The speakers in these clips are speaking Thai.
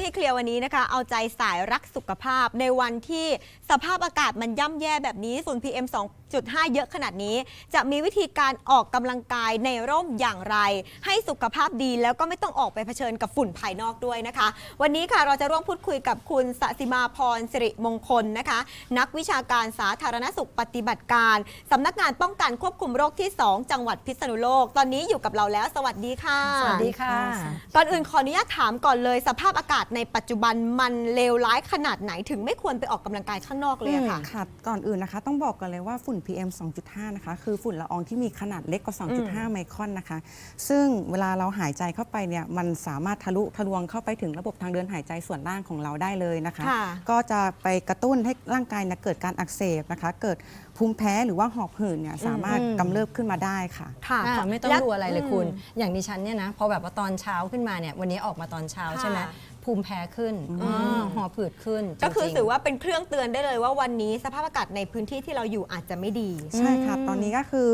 ยให้เคลียร์วันนี้นะคะ เอาใจสายรักสุขภาพในวันที่สภาพอากาศมันย่ำแย่แบบนี้ฝุ่น PM 2.5เยอะขนาดนี้ จะมีวิธีการออกกำลังกายในร่มอย่างไร ให้สุขภาพดีแล้วก็ไม่ต้องออกไปเผชิญกับฝุ่นภายนอกด้วยนะคะ วันนี้ค่ะเราจะร่วมพูดคุยกับคุณสสิมาพรสิริมงคลนะคะ นักวิชาการสาธารณสุขปฏิบัติการสำนักงานป้องกันควบคุมโรคที่ 2 จังหวัดพิษณุโลก ตอนนี้อยู่กับเราแล้ว สวัสดีค่ะ สวัสดีค่ะ ก่อนอื่นขออนุญาตถามก่อนเลย สภาพอากาศในปัจจุบันมันเลวร้ายขนาดไหนถึงไม่ควรไปออกกำลังกายข้างนอกเลยอะค่ะ ค่ะก่อนอื่นนะคะ ต้องบอกกันเลยว่าฝุ่น PM 2.5 นะคะ คือฝุ่นละอองที่มีขนาดเล็กกว่า 2.5 ไมครอนนะคะ ซึ่งเวลาเราหายใจเข้าไปเนี่ย มันสามารถทะลุทะลวงเข้าไปถึงระบบทางเดินหายใจส่วนล่างของเราได้เลยนะคะค่ะก็จะไปกระตุ้นให้ร่างกายเนี่ยเกิดการอักเสบนะคะ เกิดภูมิแพ้หรือว่าหอบหืดเนี่ยสามารถอืมกำเริบขึ้นมาได้ค่ะ ค่ะอ่าไม่ต้องและดูอะไรเลยคุณอืมอย่างดิฉันเนี่ยนะ พอแบบว่าตอนเช้าขึ้นมาเนี่ย วันนี้ออกมาตอนเช้าค่ะใช่ไหม ภูมิแพ้ขึ้นอืมอ่าหอบผืดขึ้นก็คือจริงๆ ถือว่าเป็นเครื่องเตือนได้เลยว่าวันนี้สภาพอากาศในพื้นที่ที่เราอยู่อาจจะไม่ดี ใช่ค่ะอืมตอนนี้ก็คือ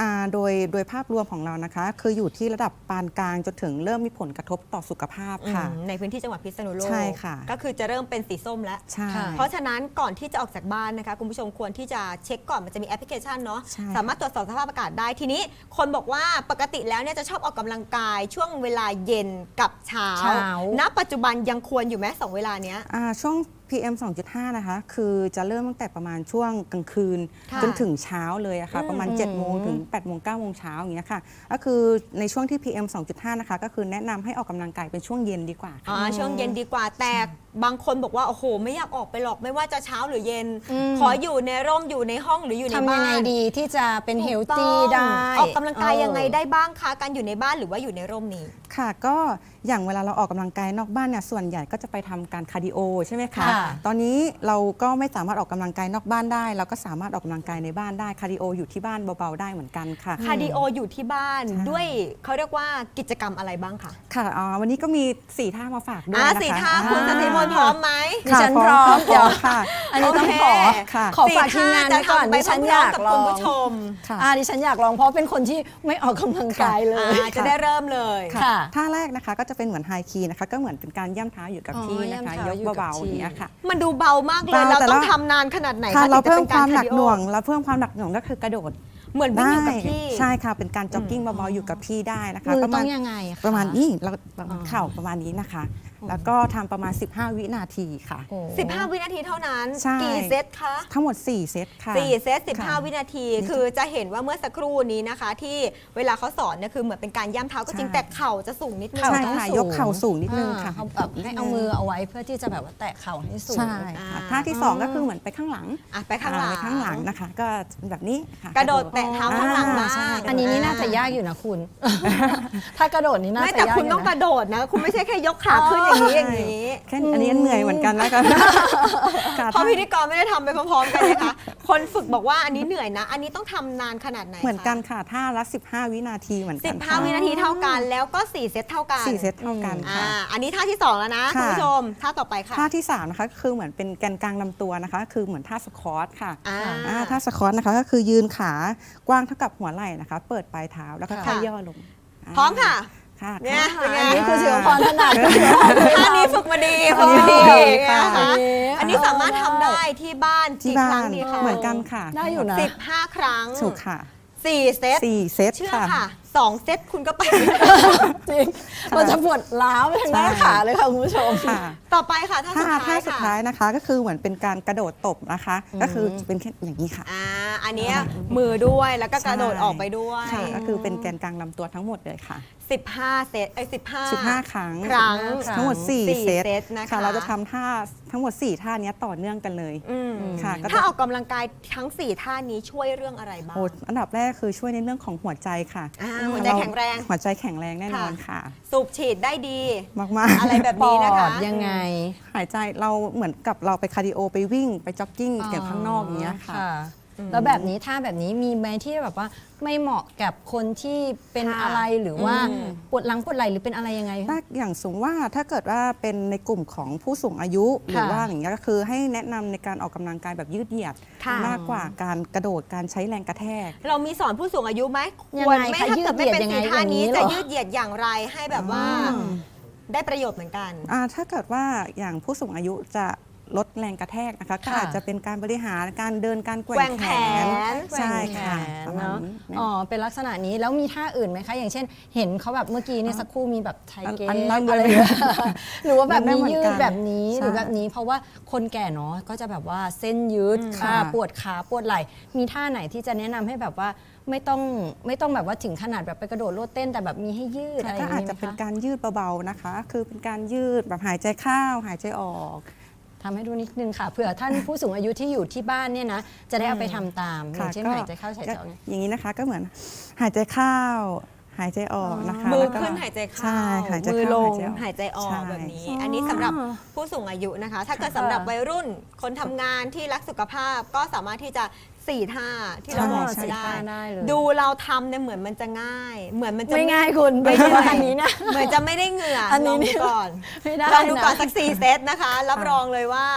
อาโดยโดยภาพรวมของเรานะคะ คืออยู่ที่ระดับปานกลางจนถึงเริ่มมีผลกระทบต่อสุขภาพค่ะ อืมในพื้นที่จังหวัดพิษณุโลกใช่ค่ะก็คือจะเริ่มเป็นสีส้มแล้ว ใช่ค่ะเพราะฉะนั้นก่อนที่จะออกจากบ้านนะคะคุณผู้ชมควรที่จะเช็คก่อนมันจะมีแอปพลิเคชันเนาะใช่ สามารถตรวจสอบสภาพอากาศได้ทีนี้ คนบอกว่าปกติแล้วเนี่ยจะชอบออกกำลังกายช่วงเวลาเย็นกับเช้าเช้า ณปัจจุบันยังควรอยู่ไหมสองเวลาเนี้ย อ่าช่วง PM 2.5 นะคะ คือจะเริ่มตั้งแต่ประมาณช่วงกลางคืน ค่ะจนถึงเช้าเลยอะค่ะ อืมประมาณ 7 โมงถึง 8 โมง 9 โมงเช้าอย่างเงี้ยค่ะ ก็คือในช่วงที่ PM 2.5 นะคะ ก็คือแนะนำให้ออกกำลังกายเป็นช่วงเย็นดีกว่าอ่าค่ะช่วงเย็นดีกว่าแต่บางคนบอกว่าโอ้โห ไม่อยากออกไปหรอกไม่ว่าจะเช้าหรือเย็น อืม ขออยู่ในร่มอยู่ในห้องหรืออยู่ในทำบ้านยังไงดีที่จะเป็นเฮลถูกต้ตี้องได้ออกกำลังกายเออยังไงได้บ้างคะ การอยู่ในบ้านหรือว่าอยู่ในร่มนี้ ค่ะ ก็อย่างเวลาเราออกกำลังกายนอกบ้านเนี่ย ส่วนใหญ่ก็จะไปทำการคาร์ดิโอใช่ไหมคะ ค่ะตอนนี้เราก็ไม่สามารถออกกำลังกายนอกบ้านได้ เราก็สามารถออกกำลังกายในบ้านได้คาร์ดิโออยู่ที่บ้านเบาๆได้เหมือนกันค่ะคาร์ดิโออยู่ที่บ้านใช่ด้วยเขาเรียกว่ากิจกรรมอะไรบ้างคะค่ะอ่าวันนี้ก็มีสี่ท่ามาฝากด้วยอ่านะคะสี่ท่าอ่คุณสติมนต์พร้อมไหมดิฉันพร้อมค่ะเดี๋ยวค่ะ อันนี้ต้องโอเคขอค่ะขอฝากทีมงานไว้ก่อนสี่ดิฉันท่อยากจะทำไปพร้มๆกับลคุอณงผู้ชมค่ะอ่าดิฉันอยากลองเพราะเป็นคนที่ไม่ออกกำลังกายเลยอ่าจะได้เริ่มเลยค่ะท่าแรกนะคะก็จะเป็นเหมือนไฮคีนะคะก็เหมือนเป็นการย่ำเท้าอยู่กับอ๋อที่นะคะย่ำเท้ายกอยู่กับเบาๆที่อย่างเงี้ยค่ะมันดูเบามากเลย เบาเราแต่ต้องละทำนานขนาดไหนค่ะ คะเราถึงจะเพิ่มป็นคกวามหนักร์ดิโอหน่วง เราเพิ่มความหนักหน่วงก็คือกระโดดเหมือนวิ่งได้อยู่กับที่ใช่ค่ะ เป็นการจ็อกกิ้งเบาๆอยู่กับที่ได้นะคะมือประต้มาอณงยังไงค ประมาณนี้เราประมาณอ๋อ เข่าประมาณนี้นะคะ แล้วก็ทำประมาณ 15 วินาทีค่ะโอ้15 วินาทีเท่านั้น ใช่ กี่เซตคะ ทั้งหมด 4 เซตค่ะ สี่เซตค่ะ15 วินาทีนี่คือจะเห็นว่าเมื่อสักครู่นี้นะคะ ที่เวลาเขาสอนเนี่ยคือเหมือนเป็นการย่ำเท้าก็จริงใช่ แต่เข่าจะสูงนิดนึง ใช่ต้องค่ะสูง ยกเข่าสูงนิดนึงค่ะอ่าเขาแบบให้เอามือเอาไว้เพื่อที่จะแบบว่าแตะเข่าให้สูง ใช่อ่าค่ะท่าที่ 2 ก็คือเหมือนไปข้างหลังอะไปข้างหลัง อ่ไปข้างหลังนะคะ ก็เป็นแบบนี้ค่ กระโดดแตะเท้าข้างหลังบ้างอ่าใช่อันนี้นี่น่าจะยากอยู่นะคุณ ถ้ากระโดดนี่น่าไม่จะแต่ยากคุณอยู่ต้องกนะ ระโดดนะ คุณไม่ใช่แค่ยกขาขึ้นอย่างนี้อย่างนี้แค่อันนี้เหนื่อยเหมือนกันนะคะค่ะเพราะพิธีกรไม่ได้ทำไปพร้อมๆกันเลยค่ะคนฝึกบอกว่าอันนี้เหนื่อยนะ อันนี้ต้องทำนานขนาดไหนคะเหมือนกันค่ะท่าละ 15 วินาทีเหมือนกันค่ะ15 วินาทีเท่ากันแล้วก็ 4 เซตเท่ากันสี่เซตเท่ากันอ่าค่ะอันนี้ท่าที่ 2 แล้วนะคุณค่ะผู้ชมท่าต่อไปค่ะท่าที่3นะคะคือเหมือนเป็นแกนกลางลำตัวนะคะ คือเหมือนท่าสควอตค่ะอ่าอ่าท่าสควอตนะคะก็คือยืนขากว้างเท่ากับหัวไหล่นะคะ เปิดปลายเท้าแล้วก็ค่อยค่ะย่อลงาพร้อมค่ะ ค่ะเนี่ยค่ะเป็นไงอันนี้คือศิวพรถนัดคุณศิวพรท่านี้ฝึกมาดีฝึกมาดีอันนี้นะค่ะคะอันนี้สามารถทำได้ที่บ้านที่กี่บ้าครั้งนดีคะเหมือนกันค่ะได้อยู่นะสิบห้าครั้งถูกค่ะสี่เซตสี่เซตเชื่อค่ะค่ะสองเซตคุณก็ไป จริงมันจะปวดล้าวไปทางหน้าใช่ขาเลยค่ะคุณผู้ชม ค่ะ ต่อไปค่ะท่าสุท่าดท้าท่ายสุดค่ะท้ายนะคะก็คือเหมือนเป็นการกระโดดตบนะคะ ก็คือเป็นแค่อย่างนี้ค่ะ อ่าอันเนี้ยมือด้วยแล้วก็กระโดดออกไปด้วย ค่ะก็คือเป็นแกนกลางลำตัวทั้งหมดเลยค่ะ 15 เซตไอ้15 15 ครั้งครั้ง ทั้งหมดสี่4เซตเซตนะคะเราจะทำท่าทั้งหมด 4 ท่านี้ต่อเนื่องกันเลยอืมค่ะก็จะถ้าออกกำลังกายทั้ง 4 ท่านี้ช่วยเรื่องอะไรบ้าง โอ้อันดับแรกคือช่วยในเรื่องของหัวใจค่ะ อ่าหัวใจแข็งแรง หัวใจแข็งแรงแน่นอนค่ะ สูบฉีดได้ดี มากๆอะไรแบบนี้นะคะ ปอดยังไง หายใจเราเหมือนกับเราไปคาร์ดิโอไปวิ่งไปจ็อกกิ้งอย่างข้างนอกอย่างเงี้ยค่ะ แล้วแบบนี้ท่าแบบนี้มีไหมที่แบบว่าไม่เหมาะกับคนที่เป็นค่ะอะไรหรือว่าอืม ปวดหลังปวดไหล่หรือเป็นอะไรยังไง ถ้าอย่างสูงว่าถ้าเกิดว่าเป็นในกลุ่มของผู้สูงอายุหรือว่าอย่างเงี้ยก็คือให้แนะนำในการออกกำลังกายแบบยืดเหยียด ค่ะ มากกว่าการกระโดดการใช้แรงกระแทก เรามีสอนผู้สูงอายุไหมยังควรไงไม่คะถ้าเกิดไม่เป็นยืดเหยียดยังไงสีท่านี้อย่างนี้เหรจะอยืดเหยียดอย่างไรให้แบบว่าอืมได้ประโยชน์เหมือนกัน อ่าถ้าเกิดว่าอย่างผู้สูงอายุจะ ลดแรงกระแทกนะคะก็ค่ะอาจจะเป็นการบริหารการเดินการแกว่แกว่งงแขแขนนใช่แขค่ะนประมาณเนาะนี้อ๋อเป็นลักษณะนี้แล้วมีท่าอื่นไหมคะ อย่างเช่น เห็นเขาแบบเมื่อกี้เนี่ยสักครู่มีแบบไทเก๊อันกนั้นอะไรเลยอย่างเงี้ยหรือว่าแบบนั่มีนเหมือนยืกัดนแบบนี้ใช่หรือแบบนี้ เพราะว่าคนแก่เนาะก็จะแบบว่าเส้นยืดอืมขาค่ะปวดขาปวดไหล่มีท่าไหนที่จะแนะนำให้แบบว่าไม่ต้องไม่ต้องแบบว่าถึงขนาดแบบไปกระโดดโลดเต้นแต่แบบมีให้ยืดอะไรอก็ย่างอาจนี้จะไหมเป็นคะการยืดเบาๆนะคะ คือเป็นการยืดแบบหายใจเข้าหายใจออก ทำให้ดูนิดนึงค่ะเผื่อท่านผู้สูงอายุที่อยู่ที่บ้านเนี่ยนะจะได้เอาไปทำตามอค่ะย่างเช่นก็หายใจเข้าหายใจออกเนี่ย อย่างนี้นะคะก็เหมือนหายใจเข้า หายใจออกนะคะมือแล้วก็ ขึ้นหายใจเข้าใช่หายใจมือเข้าลงหายหายใจออกใช่ แบบนี้อ๋ออัอันนี้สำหรับผู้สูงอายุนะคะ ถ้าเกิดสำหรับวัยรุ่นคนทำงานที่รักสุขภาพก็สามารถที่จะสี่ท่าที่เราใช่บอกใช่จะได้ท่าได้เลย ดูเราทำเนี่ยเหมือนมันจะง่าย เหมือนมันจะไม่ง่ายคุณไม่ไม่เหนื่ใช่อยอันนี้นะ เหมือนจะไม่ได้เหงื่ออนลนี้องนี่ดูก่อนไม่ได้ลองดูก่อนนะ สักสี่เซตนะคะ รับรองเลยว่า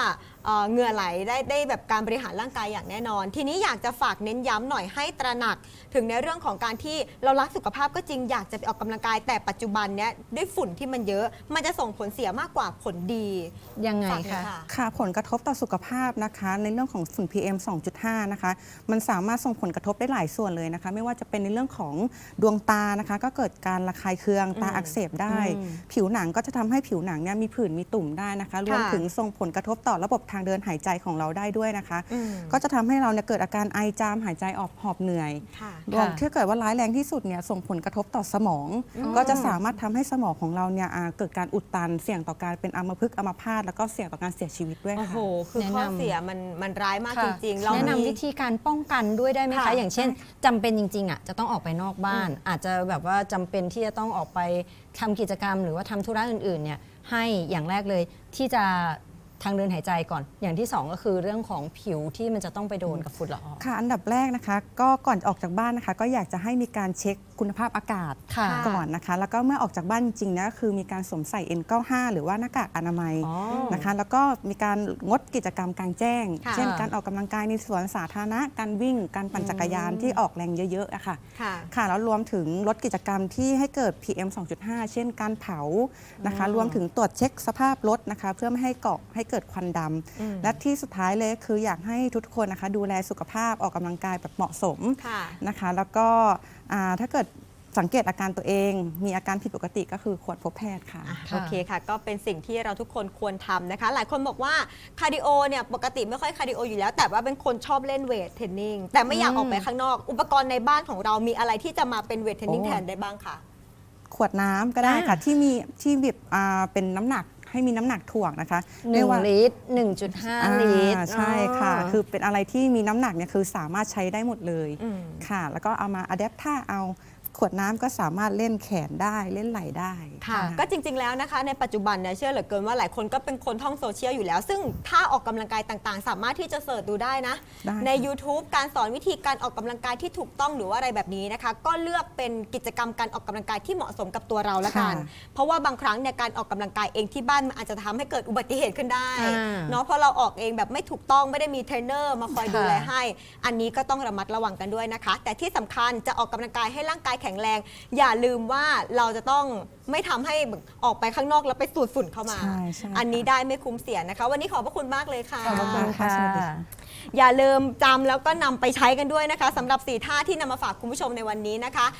เอ่อเหงื่อไหลได้ได้แบบการบริหารร่างกายอย่างแน่นอน ทีนี้อยากจะฝากเน้นย้ำหน่อยให้ตระหนัก ถึงในเรื่องของการที่เรารักสุขภาพก็จริงอยากจะไปออกกำลังกายแต่ปัจจุบันเนี้ยด้วยฝุ่นที่มันเยอะ มันจะส่งผลเสียมากกว่าผลดี ยังไงฝากหน่คะ อยค่ะ ค่ะผลกระทบต่อสุขภาพนะคะ ในเรื่องของฝุ่น PM 2.5 นะคะ มันสามารถส่งผลกระทบได้หลายส่วนเลยนะคะ ไม่ว่าจะเป็นในเรื่องของดวงตานะคะ ก็เกิดการระคายเคืองตาอืมอักเสบได้อืมผิวหนังก็จะทำให้ผิวหนังเนี่ยมีผื่นมีตุ่มได้นะคะ รวมถึงส่งผลกระทบต่อระบบทางเดินหายใจของเราได้ด้วยนะคะอืมก็จะทำให้เราเนี่ยเกิดอาการไอจามหายใจออกหอบเหนื่อยค่ะรวมค่ะถ้าเกิดว่าร้ายแรงที่สุดเนี่ยส่งผลกระทบต่อสมองอืมก็จะสามารถทำให้สมองของเราเนี่ยอ่าเกิดการอุดตันเสี่ยงต่อการเป็นอัมพฤกษ์อัมพาตแล้วก็เสี่ยงต่อการเสียชีวิตด้วยโอ้ค่ะโหคือแนะนำข้อเสียมันมันร้ายมากจค่ะริงๆเราแนะนำมีวิธีการป้องกันด้วยได้ไหมค่ะคะอย่างเช่นจำเป็นจริงๆอะจะต้องออกไปนอกบ้าน อาจจะแบบว่าจำเป็นที่จะต้องออกไปทำกิจกรรม หรือว่าทำธุระอื่นๆเนี่ยให้อย่างแรกเลยที่จะ ทางเดินหายใจก่อน อย่างที่สองก็คือเรื่องของผิวที่มันจะต้องไปโดนกับฝุ่นละออง ค่ะอันดับแรกนะคะก็ก่อนออกจากบ้านนะคะ ก็อยากจะให้มีการเช็คคุณภาพอากาศค่ะ ก่อนนะคะ แล้วก็เมื่อออกจากบ้านจริงๆนะคือมีการสวมใส่ N95 หรือว่าหน้ากากอนามัยอ๋อนะคะ แล้วก็มีการงดกิจกรรมกลางแจ้ง ค่ะ เช่น การออกกำลังกายในสวนสาธารณะการวิ่งการปั่นจักรยานที่ออกแรงเยอะๆอะค่ะ ค่ะ ค่ะแล้วรวมถึงลดกิจกรรมที่ให้เกิด PM 2.5 เช่นการเผานะคะอ๋อรวมถึงตรวจเช็คสภาพรถนะคะ เพื่อไม่ให้เกาะให้เกิดควันดอืมำและที่สุดท้ายเลยคืออยากให้ทุกคนนะคะ ดูแลสุขภาพออกกำลังกายแบบเหมาะสมค่ะนะคะ แล้วก็อ่าถ้าเกิดสังเกตอาการตัวเอง มีอาการผิดปกติก็คือควรพบแพทย์ค่ะอะค่ะ โอเคค่ะ ก็เป็นสิ่งที่เราทุกคนควรทำนะคะ หลายคนบอกว่าคาร์ดิโอเนี่ยปกติไม่ค่อยคาร์ดิโออยู่แล้ว แต่ว่าเป็นคนชอบเล่นเวทเทรนนิ่งแต่ไม่อยากอืมออกไปข้างนอก อุปกรณ์ในบ้านของเรามีอะไรที่จะมาเป็นเวทเทรนนิ่งโอ้แทนได้บ้างคะขวดน้ำก็ได้ค่ะ ที่มีที่แบบอ่าเป็นน้ำหนัก ให้มีน้ำหนักถ่วงนะคะหนึ่งไม่ว่าลิตรหนึ่งจุดห้าอ่าลิตรใช่ค่ะอ๋อคือเป็นอะไรที่มีน้ำหนักเนี่ยคือสามารถใช้ได้หมดเลยอืมค่ะ แล้วก็เอามาอัดแอปท่าเอา ขวดน้ำก็สามารถเล่นแขนได้เล่นไหล่ได้ค่ะก็จริงๆแล้วนะคะ ในปัจจุบันเนี่ยเชื่อเหลือเกินว่าหลายคนก็เป็นคนท่องโซเชียลอยู่แล้ว ซึ่งถ้าออกกำลังกายต่างๆ สามารถที่จะเสิร์ชดูได้นะ ได้ใน YouTube การสอนวิธีการออกกำลังกายที่ถูกต้องหรือว่าอะไรแบบนี้นะคะ ก็เลือกเป็นกิจกรรมการออกกำลังกายที่เหมาะสมกับตัวเราละกันเพราะว่าบางครั้งเนี่ยการออกกำลังกายเองที่บ้านมันอาจจะทำให้เกิดอุบัติเหตุขึ้นได้อ่าเนาะเพราะเราออกเองแบบไม่ถูกต้องไม่ได้มีเทรนเนอร์มาคอยค่ะดูแลให้ อันนี้ก็ต้องระมัดระวังกันด้วยนะคะ แต่ที่สำคัญจะออกกำลังกายให้ร่างกายแข็งแรง อย่าลืมว่าเราจะต้องไม่ทำให้ออกไปข้างนอกแล้วไปสูดฝุ่นเข้ามา ใช่ใช่อันนี้ได้ไม่คุ้มเสียนะคะ วันนี้ขอบพระคุณมากเลยค่ะ ขอบพระคุณค่ะ สวัสดีค่ะ อย่าลืมจำแล้วก็นำไปใช้กันด้วยนะคะสำหรับสีท่าที่นำมาฝากคุณผู้ชมในวันนี้นะคะ